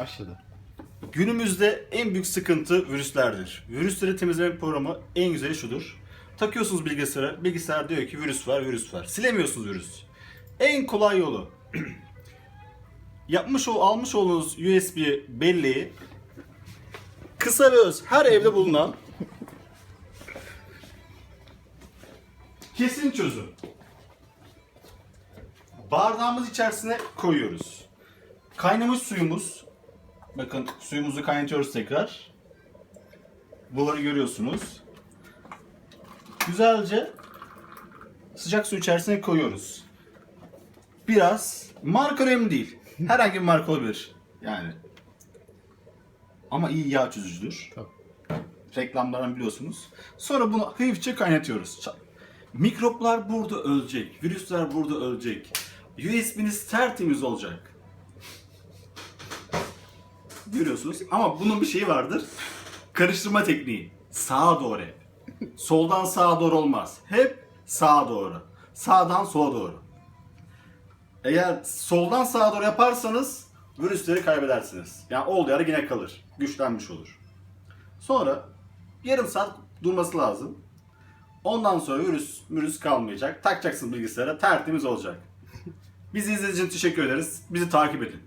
Başladı. Günümüzde en büyük sıkıntı virüslerdir. Virüsleri temizleme programı en güzeli şudur. Takıyorsunuz bilgisayara, bilgisayar diyor ki virüs var, virüs var. Silemiyorsunuz virüs. En kolay yolu. Yapmış ol, almış olduğunuz USB belleği kısa ve öz her evde bulunan kesin çözüm. Bardağımız içerisine koyuyoruz. Kaynamış suyumuz Bakın suyumuzu kaynatıyoruz tekrar. Buharı görüyorsunuz. Güzelce sıcak su içerisine koyuyoruz. Biraz marka önemli değil. Herhangi bir marka olabilir. Yani. Ama iyi yağ çözücüdür. Tabii. Reklamlardan biliyorsunuz. Sonra bunu hafifçe kaynatıyoruz. Mikroplar burada ölecek. Virüsler burada ölecek. USB'niz tertemiz olacak. Görüyorsunuz. Ama bunun bir şeyi vardır. Karıştırma tekniği. Sağa doğru hep. Soldan sağa doğru olmaz. Hep sağa doğru. Sağdan sola doğru. Eğer soldan sağa doğru yaparsanız virüsleri kaybedersiniz. Yani olduğu yere yine kalır. Güçlenmiş olur. Sonra yarım saat durması lazım. Ondan sonra virüs virüs kalmayacak. Takacaksın bilgisayara tertemiz olacak. Bizi izlediğiniz için teşekkür ederiz. Bizi takip edin.